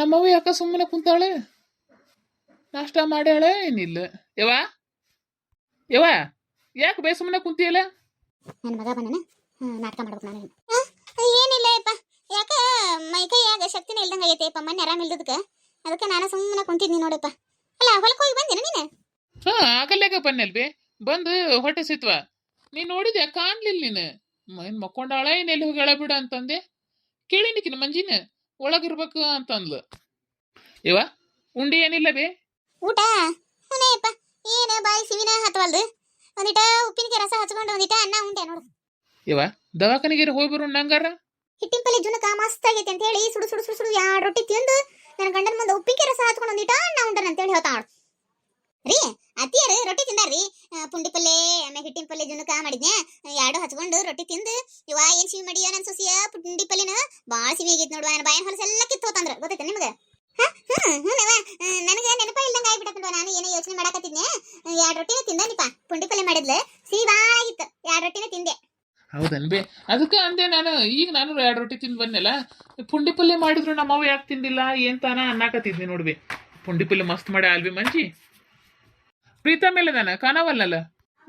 ನಮ್ಮವ್ವ ಯಾಕ ಸುಮ್ಮನೆ ಕುಂತಾಳೆ. ನಾಷ್ಟ ಮಾಡ್ಯಾಳೆ ಏನಿಲ್ಲ. ಯವ್ವ? ಯವ್ವ? ಯಾಕೆ ಬೇ ಸುಮ್ಮನೆ ಕುಂತಿಯಲ್ಲ? ನನ್ನ ಮಗ ಬಂದನ? ನಾಟಕ ಮಾಡ್ಬೇಕು ನಾನು ಏನಿಲ್ಲ ಯಪ್ಪ ಯಾಕ ಮೈ ಕೈಯಾಗ ಶಕ್ತಿನೇ ಇಲ್ದಂಗ ಆಗೈತೆ ಯಪ್ಪ ಮೊನ್ನೆ ಆರಾಮ ಇಲ್ದದಕ್ಕೆ ಅದಕ್ಕೆ ನಾನು ಸುಮ್ಮನೆ ಕುಂತಿದ್ನಿ ನೋಡಪ್ಪ. ಅಲ್ಲ ಹೊಲಕ್ಕೆ ಹೋಗಿ ಬಂದಿನ ನೀನು? ಹಾ ಆಗಲ್ಯಾಗ ಬನ್ನೆಲ್ ಬೇ ಬಂದು ಹೊಟ್ಟೆ ಸಿತ್ವ ನೀನ್ ನೋಡಿದ್ಯಾ? ಕಾಣ್ಲಿಲ್ಲ ನೀನು. ಮೈನ್ ಮಕ್ಕೊಂಡಾಳ ಎಲ್ಲಿ ಹೋಗ್ಯಾಳ ಬಿಡ ಅಂತಂದೆ. ಕೇಳಿನಿಕಿನ ಮಂಜಿನ. ಒಳಗಿರ್ಬೇಕು ಅಂತಂದ್ಲು. ಯವ್ವ ಉಂಡಿ ಏನಿಲ್ಲ ಬೇ. ಊಟ? ಏನ ಏನು ಬಾಯಿ ಸಿವಿನ ಹತ್ತವಲ್ದು ಒಂದಿಟ ಉಪ್ಪಿನಕಾಯಿ ರಸ ಹಚ್ಕೊಂಡು ಒಂದಿಟ ಅನ್ನ ಉಂಡೆ ನೋಡು. ಯವ್ವ ದವಾಖಾನಿಗೆ ಹೋಗಿ ಬರು ನಂಗಾರ? ಹಿಟ್ಟಿನ ಪಲ್ಲೆ ಜುನಕ ಮಸ್ತ್ ಆಗೈತೆ ಅಂತ ಹೇಳಿ ಸುಡು ಸುಡು ಸುಡು ಸುಡು ಎರಡು ರೊಟ್ಟಿ ತಿಂದು ನನ್ನ ಗಂಡನ ಮುಂದೆ ಉಪ್ಪಿನಕಾಯಿ ರಸ ಹಚ್ಕೊಂಡು ಒಂದಿಟ ಅನ್ನ ಉಂಡನ ಅಂತ ಹೇಳಿ ಹೇಳ್ತಾಳ ರೀ ಅತ್ತಿಯರು ರೊಟ್ಟಿ ತಿಂದಾರ್ರಿ? ರೀ ಪುಂಡಿ ಪಲ್ಲೆ ಆಮೇಲೆ ಹಿಟ್ಟಿನ ಪಲ್ಲೆ ಜುನಕ ಮಾಡಿದ್ನೆ ಎರಡು ಹಚ್ಕೊಂಡು ರೊಟ್ಟಿ ತಿಂದು ಇವ ಏನ್ ಸಿವಿ ಮಾಡಿಯೋ ನನ್ನ ಸೊಸಿಯ? ಪುಂಡಿ ಪಲ್ಲೆನ ಆಗೈತೆ ನೋಡುವ ನನ್ನ ಬಾಯನ್ ಹೊಲಸೆಲ್ಲ ಕಿತ್ತು ಹೋತಂದ್ರ. ಗೊತ್ತೈತೆ ನಿಮ್ಗೆ? ನನಗೆ ನೆನಪ ಇಲ್ದಂಗ ನೋಡುವ ನಾನು ಏನೋ ಯೋಚನೆ ಮಾಡಕತ್ತಿದ್ನೆ. ಎರಡು ರೊಟ್ಟಿನ ತಿಂದನಿಪ್ಪ ಪುಂಡಿ ಪಲ್ಲೆ ಮಾಡಿದ್ಲು. ಸಿಹಿ ಭಾಳ ಆಗಿತ್ತು ಎರಡು ರೊಟ್ಟಿನ ತಿಂದೆ. ಹೌದನ್ಬೇ ಅದಕ್ಕೆ ಅಂದೆ ನಾನು ಈಗ ನಾನು ಎರಡು ರೊಟ್ಟಿ ತಿಂದು ಬಂದೆಲ್ಲ ಪುಂಡಿ ಪಲ್ಯ ಮಾಡಿದ್ರು ನಮ್ಮವ್ವ ಯಾಕೆ ತಿಂದಿಲ್ಲ ಏನ್ ತಾನ ಅನ್ನಕತ್ತಿದ್ನಿ ನೋಡ್ಬಿ. ಪುಂಡಿ ಪಲ್ಯ ಮಸ್ತ್ ಮಾಡಿ ಅಲ್ಬಿ ಮಂಜಿ. ಪ್ರೀತಮ್ ಎಲ್ಲ ನಾನು ಕಾಣವಲ್ಲಲ್ಲ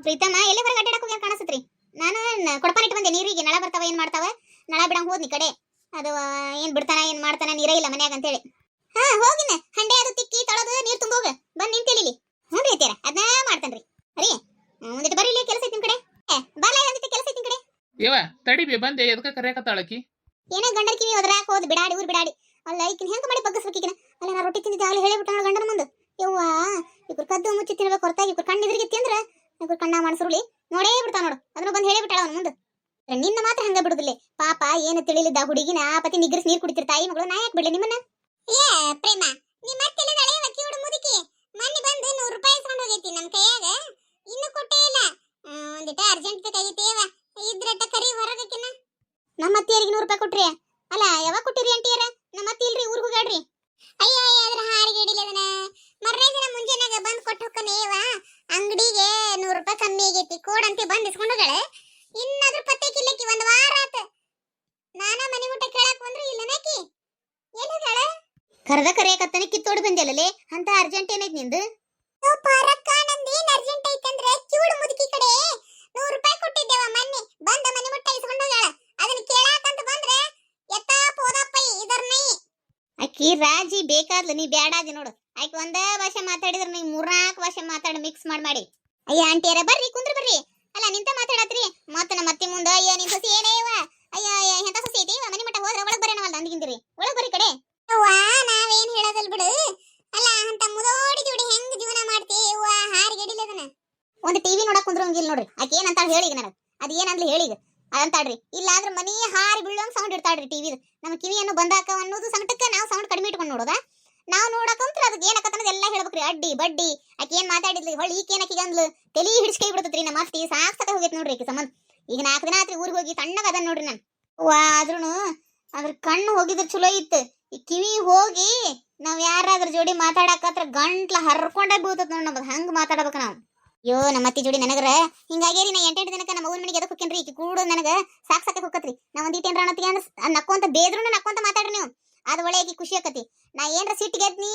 ಪ್ರೀತಮ್ಮ ಎಲ್ಲಿ ಹೊರಗೆ ಅಡ್ಡಾಡಕ್ ಹೋಗ್ಯಾರ ಕಾಣಿಸುತ್ತ್ರಿ ನಾನು ಕೊಡಪಾನಿಟ್ಟು ಬಂದೆ ನೀರಿಗೆ ನಳ ಬರ್ತಾವ ಏನ್ ಮಾಡ್ತಾವ? ನಳ ಬಿಡಂಗ್ ಹೋದ್ನಿ ಕಡೆ. ಅದು ಏನು ಬಿಡ್ತಾನ ಏನ್ ಮಾಡ್ತಾನ ನೀರೇ ಇಲ್ಲ ಮನ್ಯಾಗ ಅಂತೇಳಿ. ಹಾ ಹೋಗಿನ. ಹಂಡೆ ಅದು ತಿಕ್ಕಿ ತೊಳೆದು ನೀರ್ ತುಂಬೋಗ ಬಂದ್ ನಿಂತೇಳಿ ಹ್ಞೂ ರೀ ಅತ್ಯಾರ ಅದನ್ನ ಮಾಡ್ತಾನ್ರಿ. ರೀ ಒಂದಿಟ್ಟು ಬರ್ರಿ ಇಲ್ಲಿ ಕೆಲಸ ಐತಿ ಕಡೆ. ಬಾಲ ಒಂದಿಟ್ಟು ಕೆಲಸ ಐತಿ ಕಡೆ? ಯವ್ವ ತಡಿಬಿ ಬಂದೆ. ಎದಕ್ಕೆ ಕರೆಯಕತ್ತಾಳಕಿ ಏನೋ ಗಂಡನ ಕಿವಿ ಹೋದ್ರಾಕ್ ಹೋದ್ ಬಿಡಾಡಿ ಊರ್ ಬಿಡಾಡಿ. ಅಲ್ಲ ಈಕಿನ ಹೆಂಗ್ ಮಾಡಿ ಬಗ್ಗಿಸ್ಬೇಕು ಈಕಿನ? ಅಲ್ಲ ನಾ ರೊಟ್ಟಿ ತಿಂದಿದ್ದೆ ಆಗ್ಲೇ ಹೇಳಿಬಿಟ್ಟ ನೋಡು ಗಂಡನ ಮುಂದೆ. ಯವ್ವಾ ಇಬ್ರು ಕದ್ದು ಮುಚ್ಚಿ ತಿನ್ಬೇಕು ಹೊರತಾಗಿ ಇಬ್ರು ಕಣ್ಣು ಎದುರಿಗೆ ತಿಂದ್ರೆ ಇಬ್ರು ಕಣ್ಣ ಮಾಡಿಸ್ರುಳಿ ನೋಡೇ ಬಿಡ್ತಾ ನೋಡು. ಅದನ್ನ ಬಂದು ಹೇಳಿಬಿಟ್ಟಾಳ ಅವನ ಮುಂದೆ. ನಿನ್ನ ಮಾತ್ರ ಹಂಗ ಬಿಡುದಿಲ್ಲ. ಪಾಪ ಏನು ತಿಳಿಲಿದ್ದ ಹುಡುಗಿನ ಆ ಪತಿ ನಿಗ್ರಸ್ ನೀರು ಕುಡಿತಿರ್ ತಾಯಿ ಮಗಳು ನಾ ಯಾಕೆ ಬಿಡ್ಲಿ ನಿಮ್ಮನ್ನ? ಏ ಪ್ರೇಮ ನಿಮ್ಮ ಮತ್ತೆಲ್ಲಿದ್ದಾಳೆ ವಕ್ಕಿ ಹುಡು ಮುದುಕಿ ಮೊನ್ನೆ ಬಂದು ನೂರು ರೂಪಾಯಿ ಇಸ್ಕೊಂಡು ಹೋಗೈತಿ ನಮ್ಮ ಕೈಯಾಗ ಇನ್ನು ಕೊಟ್ಟೇ ಇಲ್ಲ. ಒಂದಿಟ ಅರ್ಜೆಂಟ್ ಬೇಕಾಗೈತಿ ಏವ ಇದ್ರಟ್ಟ ಕರಿ ಹೊರಗಕ್ಕಿನ ನಮ್ಮ ಅತ್ತಿಯರಿಗೆ ನೂರು ರೂಪಾಯಿ ಕೊಟ್ರಿ? ಅಲ್ಲ ಯಾವಾಗ ಕೊಟ್ಟಿರಿ ಅಂಟಿಯರ? ನಮ್ಮ ಅತ್ತಿ ಇಲ್ರಿ ಊರಿಗೆ ಹೋಗಾಡ್ರಿ ಅಯ್ಯ ಅಯ್ಯ ಅದ್ರ ಹಾರಿಗೆ ಹಿಡಿಲದನ ಮರ್ನೇ ದಿನ ಮುಂಜಾನಾಗ ಬಂದು ಕೊಟ್ಟು ಹೋಕ್ಕನೇವ ಅಂಗಡಿಗೆ ನೂರು ರೂಪಾಯಿ ಕಮ್ಮಿ ಆಗೈತಿ ಅಂತ ಬಂದ್ ಇಸ್ಕೊಂಡು ಇನ್ನಾದ್ರೂ ಪತ್ತೆ ಕಿಲ್ಲಕ್ಕಿ ಒಂದ್ ವಾರ ಆತ ನಾನ ಮನೆ ಮುಟ್ಟ ಕೇಳಕ್ ಬಂದ್ರೆ ಇಲ್ಲನಾಕಿ ಎಲ್ಲಿ ಹೋಗ್ಯಾಳ ಕರ್ದ ಕರೆಯಕತ್ತನೆ ಕಿತ್ತೋಡ್ ಬಂದಲ್ಲೇ ಅಂತ ಅರ್ಜೆಂಟ್ ಏನೈತ್ ನಿಂದು? ಪಾರಕ್ಕ ನಂದೇನ್ ಅರ್ಜೆಂಟ್ ಐತಂದ್ರೆ ಕಿವುಡು ಮುದುಕಿ ಕಡೆ. ನೂರು ರೂಪಾಯಿ ಕೊಟ್ಟಿದ್ದೇವ ಮೊನ್ನೆ. ಬಂದ ಮನೆ ಮುಟ್ಟ ಇಸ್ಕೊಂಡು ಹೋಗ್ಯಾಳ. ಅದನ್ನ ಕೇಳಾಕಂತ ಬಂದ್ರೆ ಎತ್ತಾ ಪೋದಪ್ಪ ಇದರ್ನೈ ಅಕ್ಕಿ ರಾಜಿ ಬೇಕಾದ್ಲ ನೀ ಬ್ಯಾಡಾದಿ ನೋಡು. ಆಯ್ಕೆ ಒಂದೇ ಭಾಷೆ ಮಾತಾಡಿದ್ರೆ ನೀ ಮೂರ್ನಾಲ್ಕು ಭಾಷೆ ಮಾತಾಡಿ ಮಿಕ್ಸ್ ಮಾಡಿ ಮಾಡಿ. ಅಯ್ಯ ಆಂಟಿಯರ ಬರ್ರಿ ಕುಂದ್ರ ಬರ್ರಿ ಅಲ್ಲ ನಿಂತ ಮಾತಾಡತ್ರಿ ಮತ್ತ ನಮ್ಮ ಅತ್ತಿ ಮುಂದ ಅಯ್ಯ ನಿನ್ ಸೊಸಿ ಏನೇ ಇವ ಅಯ್ಯ ಅಯ್ಯ ಎಂತ ಸೊಸಿ ಐತಿ ಇವ ಮನೆ ಮಟ್ಟ ಹೋದ್ರ ಒಳಗ್ ಬರೇನವಲ್ಲ ಅಂದಿಗಿಂದಿರಿ ಒಳಗ್ ಬರ್ರಿ ಕಡೆ ಅವ್ವಾ ನಾವೇನ್ ಹೇಳೋದಲ್ ಬಿಡು ಅಲ್ಲ ಅಂತ ಮುದೋಡಿ ಜೋಡಿ ಹೆಂಗ್ ಜೀವನ ಮಾಡ್ತಿ ಅವ್ವ ಹಾರಿಗೆಡಿಲದನ ಒಂದು ಟಿವಿ ನೋಡಕ್ ಕುಂದ್ರಂಗಿಲ್ಲ ನೋಡ್ರಿ ಆಕಿ ಏನಂತ ಹೇಳಿ ಈಗ ನನಗೆ ಅದ್ ಹೇಳಿಗ ಅದಂತಾಡ್ರಿ ಇಲ್ಲಾಂದ್ರ ಮನಿ ಹಾರಿ ಬೀಳೋಂಗ್ ಸೌಂಡ್ ಇಡ್ತಾಳ್ರಿ ಟಿವಿದು ನಮ್ಮ ಕಿವಿಯನ್ನು ಬಂದಾಕ ಅನ್ನೋದು ಸಂಕಟಕ್ಕೆ ನಾವು ಸೌಂಡ್ ಕಡಿಮೆ ಇಟ್ಕೊಂಡು ನೋಡೋದ? ನಾವು ನೋಡಕಂತ್ರ ಅದಕ್ಕೆ ಏನಕತ್ತನದ ಎಲ್ಲ ಹೇಳ್ಬೇಕ್ರಿ ಅಡ್ಡಿ, ಬಡ್ಡಿ, ಆಕೆ ಮಾತಾಡಿದ್ಲಿ, ಹೊಳ್ಳಿ ಈಕೆ ಏನಕಿ ಅಂದ್ಲು? ತಲಿ ಹಿಡಿಸ್ಕೈ ಬಿಡ್ತೈತ್ರಿ ನಮ್ಮ ಅತ್ತಿ. ಸಾಕ್ ಹೋಗೈತೆ ನೋಡ್ರಿ ಈಕೆ ಸಂಬಂಧ. ಈಗ ನಾಲ್ಕು ದಿನ ಆತ್ರಿ ಊರಿಗೆ ಹೋಗಿ ಸಣ್ಣಗ ಅದನ್ ನೋಡ್ರಿ ನಾನು. ವಾ ಆದ್ರೂನು ಅದ್ರ ಕಣ್ಣು ಹೋಗಿದ್ರ ಚಲೋ ಇತ್ತು. ಈ ಕಿವಿ ಹೋಗಿ ನಾವ್ ಯಾರಾದ್ರ ಜೋಡಿ ಮಾತಾಡಕತ್ರ ಗಂಟ್ಲ ಹರ್ಕೊಂಡೇ ಬೀಳ್ತದ ನೋಡ್ ನಮ್ದು ಹಂಗ ಮಾತಾಡ್ಬೇಕು ನಾವು. ಅಯ್ಯೋ ನಮ್ಮ ಅತ್ತಿ ಜೋಡಿ ನನಗರ. ಹಿಂಗಾಗಿ ನಾ ಎಂಟೆಂಟು ದಿನಕ್ಕೆ ನಮ್ಮ ಊರ್ ಮನೆಗೆ ಎದಕ್ಕೆ ಹೋಗ್ತೇನ್ರಿ ಈಕಿ ಕೂಡ ನನಗ ಸಾಕ್ ಸಾಕ ಹೋಗತ್ರಿ ನಾ ಒಂದ್ ಇಟ್ಟೇನ್ರ ಅನ್ನತ್ತಿಗೆ ಅಂದ್ರೆ ನಕ್ಕೊಂತ ಬೇದ್ರೂ ನಕ್ಕೊಂತ ಮಾತಾಡ್ರಿ ನೀವು. ಅದ್ ಒಳ್ಳೆ ಈಕಿ ಖುಷಿ ಆಕತಿ ನಾ ಏನ್ರ ಸಿಟ್ಟಿಗೆ ಎದ್ನಿ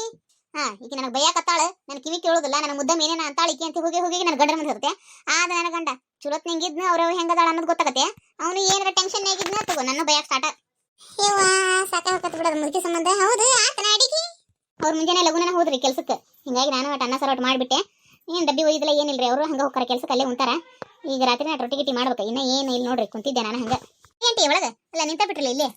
ಹಾ ಈಗ ನನಗೆ ಬೈಯಾಕತ್ತಾಳ ನನ್ ಕಿವಿ ಕೇಳೋದಿಲ್ಲ. ನನ್ನ ಮುದ್ದಮ್ ಏನೇನ ಅಂತಾಳ ಈಕಿ ಅಂತ ಹೋಗಿ ಹೋಗಿ ನನ್ನ ಗಂಡನ ಮುಂದೆ ಹೋಗುತ್ತೆ ಆದ ನನ್ನ ಗಂಡ. ಚುಲತ್ ನಿಂಗಿದ್ನ ಅವ್ರ ಹೆಂಗದಾಳ ಅನ್ನೋದು ಗೊತ್ತಾಗತ್ತೆ ಅವನು ಏನಾರ ಟೆನ್ಷನ್ ಆಗಿದ್ನ ತಗೋ ನನ್ನ ಬೈಯಾಕ ಸ್ಟಾರ್ಟ್ ಇವ ಸಾಕ ಹೋಗತ್ ಬಿಡೋದು ಮುದುಕಿ ಸಂಬಂಧ. ಹೌದು ಆತನ ಅಡಿಗೆ? ಅವ್ರ ಮುಂಜಾನೆ ಲಗುನ ಹೋದ್ರಿ ಕೆಲ್ಸಕ್ಕೆ ಹಿಂಗಾಗಿ ನಾನು ಅನ್ನ ಸಾರು ಒಟ್ಟು ಮಾಡ್ಬಿಟ್ಟೆ. ಏನ್ ಡಬ್ಬಿ ಒಯ್ದಿಲ್ಲ ರೀ ಅವರು ಹಂಗ ಹೋಗ್ತಾರೆ, ಕೆಲಸಕ್ಕೆ ಅಲ್ಲೇ ಉಂಟಾರ. ಈಗ ರಾತ್ರಿ ನಾ ರೊಟ್ಟಿ ಗಿಟ್ಟಿ ಮಾಡ್ಬೇಕು. ಇನ್ನ ಏನು ಇಲ್ಲಿ ನೋಡ್ರಿ, ಕುಂತಿದ್ದೆ ನಾನು ಹಂಗೆ. ఏంటి ಒಳಗ? ಅಲ್ಲ, ನಿಂತ ಬಿಟ್ರಲ್ಲ ಇಲ್ಲಿ?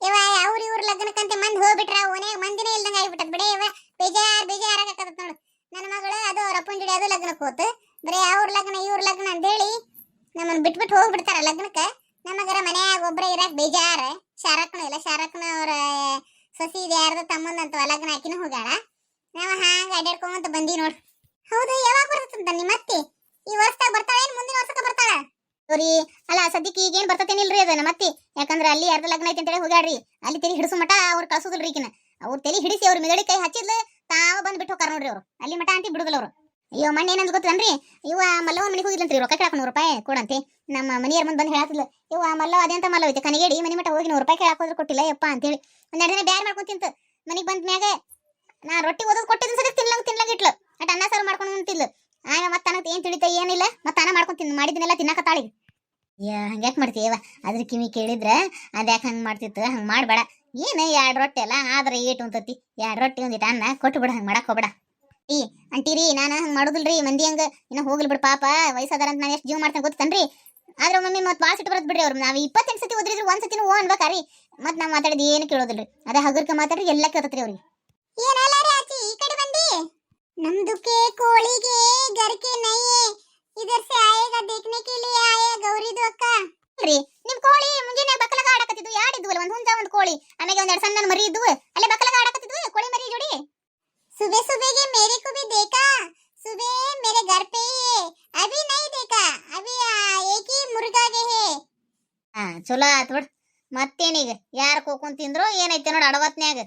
ಇವ ಅವ್ರ ಇವ್ರ ಲಗ್ನಕ್ಕಂತೆ ಮಂದಿ ಹೋಗ್ಬಿಟ್ರ ಓನ್ಯಾಗ ಮಂದಿನೇ ಇಲ್ದಂಗೆ ಆಗ್ಬಿಟ್ಟದ. ಬಿಡೇ ಇವ ಬೇಜಾರ್ ಬೇಜಾರ್ ಆಗತ್ತದ ನೋಡು. ನನ್ನ ಮಗಳು ಅದು ಅವ್ರ ಜೋಡಿ ಅದು ಲಗ್ನಕ್ಕೆ ಹೋತು. ಬರೀ ಅವ್ರ ಲಗ್ನ, ಇವ್ರ ಲಗ್ನ ಅಂತೇಳಿ ನಮ್ಮನ್ನ ಬಿಟ್ಬಿಟ್ಟು ಹೋಗ್ಬಿಡ್ತಾರ ಲಗ್ನಕ್ಕ. ನಮಗರ ಮನ್ಯಾಗ ಒಬ್ರೇ ಇರಾಕ್ ಬೇಜಾರ. ಶಾರಕ್ನು ಇಲ್ಲ, ಶಾರಕ್ಕನ ಅವ್ರ ಸೊಸಿ ಇದೆ, ಯಾರ್ದು ತಮ್ಮಂದಂತ ಲಗ್ನ ಹಾಕಿನೂ ಹೋಗ್ಯಾಳ. ನಾವು ಹಾಂಗ ಅಡ್ಯಾಡ್ಕೊಂತ ಬಂದಿ ನೋಡ್ ಹೌದು, ಯಾವಾಗ ಬರ್ತಂತ ನಿಮ್ಮ ಅತ್ತಿ ಈ ವರ್ಷದಾಗ ಬರ್ತಾಳೆ ಏನ್ ಮುಂದಿನ ವರ್ಷಕ್ಕೆ ಬರ್ತಾಳ? ಸರಿ, ಅಲ್ಲ ಸದ್ಯಕ್ಕೆ ಈಗ ಏನ್ ಬರ್ತತೇನಿಲ್ರಿ ರೀ ಅದನ್ನ ಅತ್ತಿ ಯಾಕಂದ್ರ ಅಲ್ಲಿ ಅರ್ಧ ಲಗ್ನ ಐತಿ ಅಂತೇಳಿ ಹೋಗ್ಯಾಡ್ರಿ ಅಲ್ಲಿ ತೆಲಿ ಹಿಡಿಸು ಮಟ ಅವ್ರು ಕಳ್ಸೋದಿಲ್ರಿ ಈಕಿನ. ಅವ್ರು ತೆಲಿ ಹಿಡಿಸಿ ಅವ್ರ ಮೆದಳಿ ಕೈ ಹಚ್ಚಿದ್ಲು, ತಾವ ಬಂದ್ ಬಿಟ್ಟು ಹೋಗಾರ ನೋಡ್ರಿ ಅವ್ರು. ಅಲ್ಲಿ ಮಠ ಅಂತಿ ಬಿಡುದಿಲ್ಲ ಅವ್ರು. ಅಯ್ಯೋ, ಮಣ್ಣೆ ಏನಂದ್ ಗೊತ್ತೇನ್ರಿ? ಇವ ಮಲ್ಲವ ಮನೆಗೆ ಹೋಗಿಲ್ಲಂತ್ರಿ ರೊಕ್ಕ ಕೇಳಾಕ ನೂರು ರೂಪಾಯಿ ಕೊಡಂತೆ. ನಮ್ಮ ಮನೆಯವ್ರ ಮುಂದೆ ಬಂದು ಹೇಳಾತಿದ್ಲು, ಇವ ಮಲ್ಲವ ಅಂತ ಮಲ್ಲವ ಐತೆ ಕನಗೇಡಿ ಮನೆ ಮಠ ಹೋಗಿ ನೂರು ರೂಪಾಯಿ ಕೇಳಾಕೋದ್ರು ಕೊಟ್ಟಿಲ್ಲ, ಯಪ್ಪ ಅಂತೇಳಿ. ಒಂದೆರಡು ದಿನ ಬ್ಯಾರ್ ಮಾಡ್ಕೊಂಡ್ ಮನಿಗ್ ಬಂದ ಮ್ಯಾಗ ನಾ ರೊಟ್ಟಿ ಓದೋದು ಕೊಟ್ಟಿದ್ದು ಸರಿ ತಿನ್ಲಂಗ್ ತಿನ್ಲಂಗ್ ಇಟ್ಲು. ಅಟ್ ಅನ್ನ ಸಾರು ಮಾಡ್ಕೊಂಡು ಉಂಟಿಲ್ಲ ಆಗ ಮತ್ತೆ ನನಗೆ ಏನ್ ತಿಳಿತ ಏನಿಲ್ಲ ಮತ್ತೆ ಅನ್ನ ಮಾಡ್ಕೊಂಡು ತಿನ್, ಮಾಡಿದ್ನೆಲ್ಲ ತಿನ್ನಕತ್ತಾಳಿಗೆ ಯಾ, ಹಂಗ್ಯಾಕ್ ಮಾಡ್ತೀಯವ ಅದ್ರ ಕಿವಿ ಕೇಳಿದ್ರೆ ಅದ್ಯಾಕೆ ಹಂಗ್ ಮಾಡ್ತಿತ್ತು? ಹಂಗ್ ಮಾಡಬೇಡ. ಏನು ಎರಡು ರೊಟ್ಟಿ ಅಲ್ಲ, ಆದ್ರೆ ಏಟು ಅಂತತಿ ಎರಡು ರೊಟ್ಟಿ ಒಂದಿಟ್ಟು ಅನ್ನ ಕೊಟ್ಟು ಬಿಡ, ಹಂಗ್ ಮಾಡಕ್ಕೆ ಹೋಗ್ಬೇಡ. ಈ ಅಂಟಿರಿ, ನಾನು ಹಂಗ್ ಮಾಡುದಿಲ್ರಿ, ಮಂದಿ ಹಂಗ. ಇನ್ನ ಹೋಗ್ಲಿ ಬಿಡು ಪಾಪ, ವಯಸ್ಸಾದಾರ ಅಂತ ನಾನು ಎಷ್ಟು ಜೀವ ಮಾಡ್ತೇನೆ ಗೊತ್ತೇನ್ರಿ? ಆದ್ರೆ ಮಮ್ಮಿ ಮತ್ತೆ ಭಾಳ ಸಿಟ್ಟು ಬರತ್ ಬಿಡ್ರಿ ಅವ್ರು. ನಾವು ಇಪ್ಪತ್ತೆಂಟು ಸತಿ ಓದ್ರಿದ್ರು ಒಂದ್ ಸತಿನೂ ಓ ಅನ್ಬೇಕಾರಿ ಮತ್ತೆ ನಾವು ಮಾತಾಡಿದ ಏನು ಕೇಳೋದಿಲ್ರಿ. ಅದೇ ಹಗುರ್ಕ ಮಾತಾಡ್ರಿ, ಎಲ್ಲ ಕೇಳ್ತತ್ರಿ ಅವ್ರಿಗೆ. ಏನಲ್ಲ ನಮ್ದುಕ್ಕೆ ಕೋಳಿಗೆ ಗರ್ಕೆ ನೈಯೆ ಇದರ್ ಸೆ ಆಯೇಗಾ ದೇಖ್ನೆ ಕೆ ಲಿಯೆ ಆಯಾ ಗೌರಿದು ಅಕ್ಕ ರೀ ನಿಮ್ ಕೋಳಿ ಮುಂಜಾನೆ ಬಕ್ಕಲಗ ಆಡಕತ್ತಿದ್ವು ಯಾಡಿದ್ವಲ್ಲ ಒಂದ್ ಹುಂಜ ಒಂದ್ ಕೋಳಿ ಆಮೇಲೆ ಒಂದ್ ಎರಡ್ ಸಣ್ಣ ಮರಿ ಇದ್ವು ಅಲ್ಲೇ ಬಕ್ಕಲಗ ಆಡಕತ್ತಿದ್ವು ಕೋಳಿ ಮರಿ ಜೋಡಿ सुबह सुबह के मेरे को भी देखा सुबह मेरे घर पे ही है अभी नहीं देखा अभी आ, एक ही मुर्गा ಗೆ है ಹಾ ಚಲೋ ಆತ್ ಬಿಡ್ ಮತ್ತೇನೀಗ ಯಾರು ಕೋಕೊಂಡ್ ತಿಂದ್ರು ಏನೈತೆ ನೋಡ್ ಅಡವತ್ನ್ಯಾಗ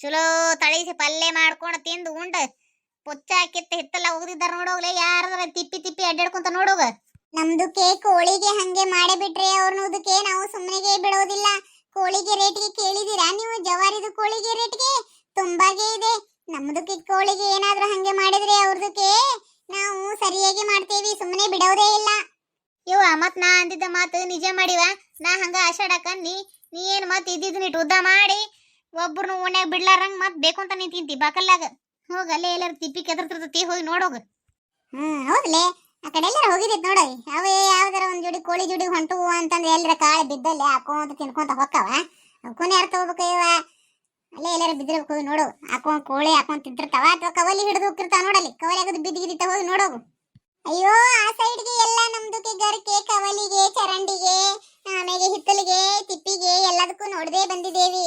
ಚಲೋ ತಳಿಸಿ ಪಲ್ಯ ಮಾಡ್ಕೊಂಡು ತಿಂದು ಉಂಡ ಪುಚ್ಚ ಕಿತ್ತ ಹಿತ್ತಲ್ಲ ಹೋಗದಿದ್ದಾರ ನೋಡೋಗ್ಲೆ, ಯಾರದ್ರ ತಿಪ್ಪಿ ತಿಪ್ಪಿ ಅಡ್ಡಾಡ್ಕೊಂತ ನೋಡೋಗ. ನಮ್ದುಕ್ಕೆ ಕೋಳಿಗೆ ಹಂಗೆ ಮಾಡೇ ಬಿಟ್ರೆ ಅವ್ರನ್ನೋದಕ್ಕೆ ನಾವು ಸುಮ್ಮನೆಗೆ ಬಿಡೋದಿಲ್ಲ. ಕೋಳಿಗೆ ರೇಟ್ಗೆ ಕೇಳಿದಿರಾ ನೀವು? ಜವಾರಿದು ಕೋಳಿಗೆ ರೇಟ್ಗೆ? ತುಂಬಾಗೆ ಇದೆ. ನಮ್ದಕ್ಕೆ ಕೋಳಿಗೆ ಏನಾದ್ರೂ ಹಂಗೆ ಮಾಡಿದ್ರೆ ಅವ್ರದಕ್ಕೆ ನಾವು ಸರಿಯಾಗಿ ಮಾಡ್ತೇವಿ ಸುಮ್ಮನೆ ಬಿಡೋದೇ ಇಲ್ಲ. ಇವ ಮತ್ ನಾ ಅಂದಿದ್ದ ಮಾತು ನಿಜ ಮಾಡಿವ? ನಾ ಹಂಗ ಆಷಾಢಕ ನೀ ನೀ ಏನ್ ಮತ್ ಇದ್ದಿದ್ ನೀಟ್ ಉದ್ದ ಮಾಡಿ ಒಬ್ರನ್ನ ಓಣ್ಯಾಗ ಬಿಡ್ಲಾರಂಗ್ ಮತ್ ಬೇಕು ಅಂತ ತಿಂತಿ ಬಾಕಲ್ಲಾಗ ಹೋಗಿ ಅಲ್ಲೇ ಎಲ್ಲಾರು ತಿಪ್ಪಿ ಕೆದರ್ತೈತಿ ಹೋಗಿ ನೋಡೋಗು ಹ್ಮ್, ಹೌದಲೇ? ಆ ಕಡೆ ಎಲ್ಲಾರ ಹೋಗಿದಿತ್ತು ನೋಡಿ ಅವೇ ಯಾವ್ದಾರ ಒಂದು ಜೋಡಿ ಕೋಳಿ ಜೋಡಿ ಹೊಂಟುವು ಅಂತಂದ್ರೆ ಎಲ್ಲರ ಕಾಳು ಬಿದ್ದಲ್ಲಿ ಹಾಕೊಂತ ತಿನ್ಕೊಂತ ಹೊಕ್ಕವ? ಅವಕ್ಕೂನೇ ಯಾರು ತಗೋಬೇಕು ಇವ? ಅಲ್ಲೇ ಎಲ್ಲಾರು ಬಿದ್ದಿರ್ಬೇಕು ಹೋಗಿ ನೋಡು. ಹಾಕೊಂಡ್ ಕೋಳಿ ಹಾಕೊಂಡ್ ತಿಂತಿರ್ತಾವ ಅಥವಾ ಕವಲಿ ಹಿಡಿದು ಹೋಗ್ತಿರ್ತಾವ ನೋಡಲ್ಲಿ. ಕವಲಿ ಆಗೋದು ಬಿದ್ದಿಗಿದ್ದಿತ್ತ ಹೋಗಿ. ನೋಡೋಗು ಅಯ್ಯೋ, ಆ ಸೈಡ್ಗೆ ಎಲ್ಲ ನಮ್ದುಕ್ಕೆ ಗರ್ಕೆ ಕವಲಿಗೆ, ಚರಂಡಿಗೆ ಆಮೇಲೆ ಹಿತ್ತಲಿಗೆ, ತಿಪ್ಪಿಗೆ ಎಲ್ಲದಕ್ಕೂ ನೋಡದೆ ಬಂದಿದ್ದೇವಿ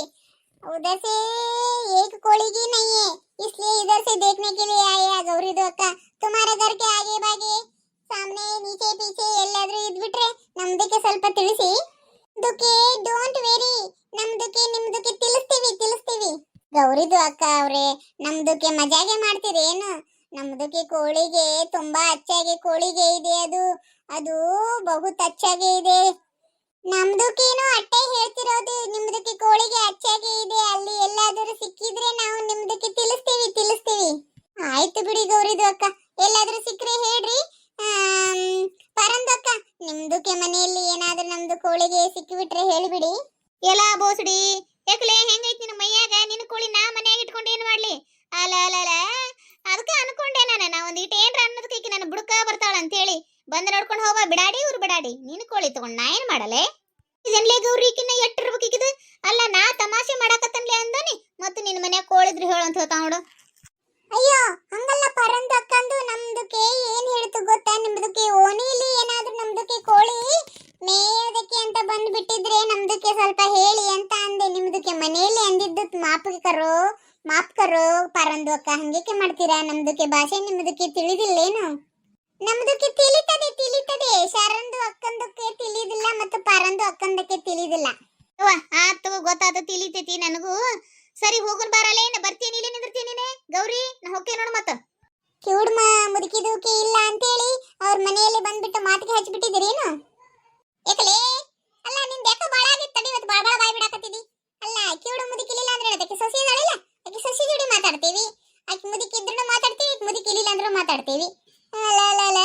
ಹೌದಾ ತಿಳಿಸಿ? ದುಕ್ಕೆ ಡೋಂಟ್ ವೆರಿ ನಮ್ದುಕೆ ನಿಮ್ದುಕೆ ತಿಳಿಸ್ತೀವಿ ತಿಳಿಸ್ತೀವಿ. ಗೌರಿದು ಅಕ್ಕ ಅವ್ರೆ ನಮ್ದುಕೆ ಮಜಾಗೆ ಮಾಡ್ತೀರೇನು? ಏನು ನಮ್ದಕ್ಕೆ ಕೋಳಿಗೆ ತುಂಬಾ ಅಚ್ಚಾಗಿ ಕೋಳಿಗೆ ಇದೆ ಅದು. ಅದು ಬಹುತ್ ಅಚ್ಚಾಗಿ ಇದೆ. ನಮ್ದುಕೇನು ಅಟ್ಟೆ ಹೇಳ್ತಿರೋದು ನಿಮ್ದಕ್ಕೆ ಕೋಳಿಗೆ ಅಚ್ಚಾಗೆ ಇದೆ ಅಲ್ಲಿ ಎಲ್ಲಾದರೂ ಸಿಕ್ಕಿದ್ರೆ ನಾವು ನಿಮ್ದಕ್ಕೆ ತಿಳಿಸ್ತೀವಿ ತಿಳಿಸ್ತೀವಿ ಆಯ್ತು ಬಿಡಿ ಗೌರಿದು ಅಕ್ಕ ಎಲ್ಲಾದ್ರೂ ಸಿಕ್ಕರೆ ಹೇಳ್ರಿ ಆಮ್, ಪರಂದು ಅಕ್ಕ ನಿಮ್ದಕ್ಕೆ ಮನೆಯಲ್ಲಿ ಏನಾದ್ರೂ ನಮ್ದು ಕೋಳಿಗೆ ಸಿಕ್ಕಿಬಿಟ್ರೆ ಹೇಳಿಬಿಡಿ ಎಲ್ಲ ಬೋಸಡಿ ಯಾಕಲೆ ಹೆಂಗೈತಿ ನಿನ್ನ ಮೈಯಾಗ ನಿನ್ನ ಕೋಳಿ ನಾ ಮನ್ಯಾಗ ಇಟ್ಕೊಂಡು ಏನ್ ಮಾಡ್ಲಿ ಅಲ ಅಲ ಅಲ ಅದಕ್ಕೆ ಅನ್ಕೊಂಡೆ ನಾನು ನಾ ಒಂದ್ ಇಟ್ಟು ಏನ್ರ ಅನ್ನೋದಕ್ಕೆ ಈಕಿ ನನ್ನ ಬುಡಕ ಬರ್ತಾಳ ಅಂತೇಳಿ ಬಂದ್ ನೋಡ್ಕೊಂಡು ಹೋಗ ಬಿಡಾಡಿ ಇವ್ರು ಬಿಡಾಡಿ. ನೀನು ಕೋಳಿ ತಗೊಂಡ್ ನಾ ಏನ್ ಮಾಡಲೆ? ಇದನ್ಲೇ ಗೌರಿಕಿನ್ನ ಎಟ್ಟಿರ್ಬೇಕಿದು ಅಲ್ಲ, ನಾ ತಮಾಷೆ ಮಾಡಾಕತ್ತನ್ಲೆ ಅಂದನಿ. ಮತ್ತು ನಿನ್ನ ಮನೆ ಕೋಳಿದ್ರು ಹೇಳು ಅಂತ ಹೇಳ್ತಾ ನೋಡು. ಅಯ್ಯೋ ಹಂಗಲ್ಲ ಪರಂದು ಅಕ್ಕಂದು ನಮ್ದಕ್ಕೆ ಏನ್ ಹೇಳ್ತು ಗೊತ್ತಾ? ನಿಮ್ದಕ್ಕೆ ಓಣಿಲಿ ಏನಾದ್ರೂ ನಮ್ದಕ್ಕೆ ಕೋಳಿ ಮೇಯೋದಕ್ಕೆ ಅಂತ ಬಂದ್ ಬಿಟ್ಟಿದ್ರೆ ನಮ್ದಕ್ಕೆ ಸ್ವಲ್ಪ ಹೇಳಿ ಅಂತ ಅಂದೆ. ನಿಮ್ದಕ್ಕೆ ಮನೆಯಲ್ಲಿ ಅಂದಿದ್ದು ಮಾಪಕರು ಮಾಪ್ಕರು ಮಾಪ್ ಕರೋ ಪರಂದು ಅಕ್ಕ, ಹಂಗೇಕೆ ಮಾಡ್ತೀರಾ? ನಮ್ದಕ್ಕೆ ಭಾಷೆ ನಿಮ್ದಕ್ಕೆ ತಿಳಿದಿಲ್ಲೇನು? ನಮ್ದಕ್ಕೆ ತಿಳಿತದೆ ತಿಳಿತದೆ. ಶರಂದು ಅಕ್ಕಂದಕ್ಕೆ ತಿಳಿದಿಲ್ಲ ಮತ್ತು ಪರಂದು ಅಕ್ಕಂದಕ್ಕೆ ತಿಳಿದಿಲ್ಲ. ಆತು ಗೊತ್ತಾದ ತಿಳಿತೈತಿ ನನಗೂ. ಸರಿ ಹೋಗುನ್ ಬಾರಲೇ ನಾ ಬರ್ತೀನಿ ಇಲ್ಲೇ ನಿಂದಿರ್ತೀನಿ ಗೌರಿ ನಾ ಹೋಗ್ತೀನಿ ನೋಡು ಮತ್ತ. ಕಿವುಡ್ ಮುದುಕಿದೂಕೆ ಇಲ್ಲ ಅಂತೇಳಿ ಅವ್ರ ಮನೆಯಲ್ಲಿ ಬಂದ್ಬಿಟ್ಟು ಮಾತಿಗೆ ಹಚ್ಬಿಟ್ಟಿದ್ದೀರೇನು ಏಕಲೇ ಅಲ್ಲ ನಿಂದ ಯಾಕೆ ಬಾಳ ಆಗಿತ್ತು ತಡಿ ಇವತ್ತು ಬಾಳ ಬಾಳ ಬಾಯ್ ಬಿಡಾಕತ್ತಿದಿ ಅಲ್ಲ ಕಿವುಡು ಮುದುಕಿಲಿಲ್ಲ ಅಂದ್ರೆ ಅದಕ್ಕೆ ಸೊಸಿ ಇದ್ದಾಳಿಲ್ಲ ಆಕೆ ಸೊಸಿ ಜೋಡಿ ಮಾತಾಡ್ತೀವಿ ಆಕೆ ಮುದುಕಿ ಇದ್ರೂ ಮಾತಾಡ್ತೀವಿ ಈಕಿ ಮುದುಕಿ ಇಲ್ಲಿಲ್ಲ ಅಂದ್ರೂ ಮಾತಾಡ್ತೀವಿ ಅಲ್ಲ ಅಲ್ಲ ಅಲ್ಲ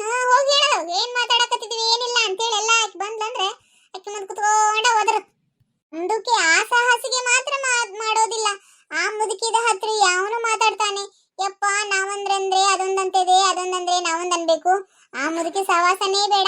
ಹಾ ಹೋಗಿ ಹೇಳು ಏನ್ ಮಾತಾಡಕತ್ತಿದ್ವಿ ಏನಿಲ್ಲ ಅಂತೇಳಿ ಎಲ್ಲ ಆಕೆ ಬಂದ್ಲಂದ್ರೆ ಆಕೆ ಮುಂದೆ ಕುತ್ಕೊಂಡ ಹೋದ್ರ ಮುಂದಕ್ಕೆ ಆ ಸಾಹಸಿಗೆ ಮಾತ್ರ ಮಾತ್ ಮಾಡೋದಿಲ್ಲ. ಆ ಮುದುಕಿದ ಹತ್ರ ಯಾವನು ಮಾತಾಡ್ತಾನೆ. ಯಪ್ಪ, ನಾವಂದ್ರಂದ್ರೆ ಅದೊಂದಂತಿದೆ, ಅದೊಂದಂದ್ರೆ ನಾವೊಂದ್ ಅನ್ಬೇಕು. ಆ ಮುದುಕಿ ಸವಾಸನೇ ಬೇಡ.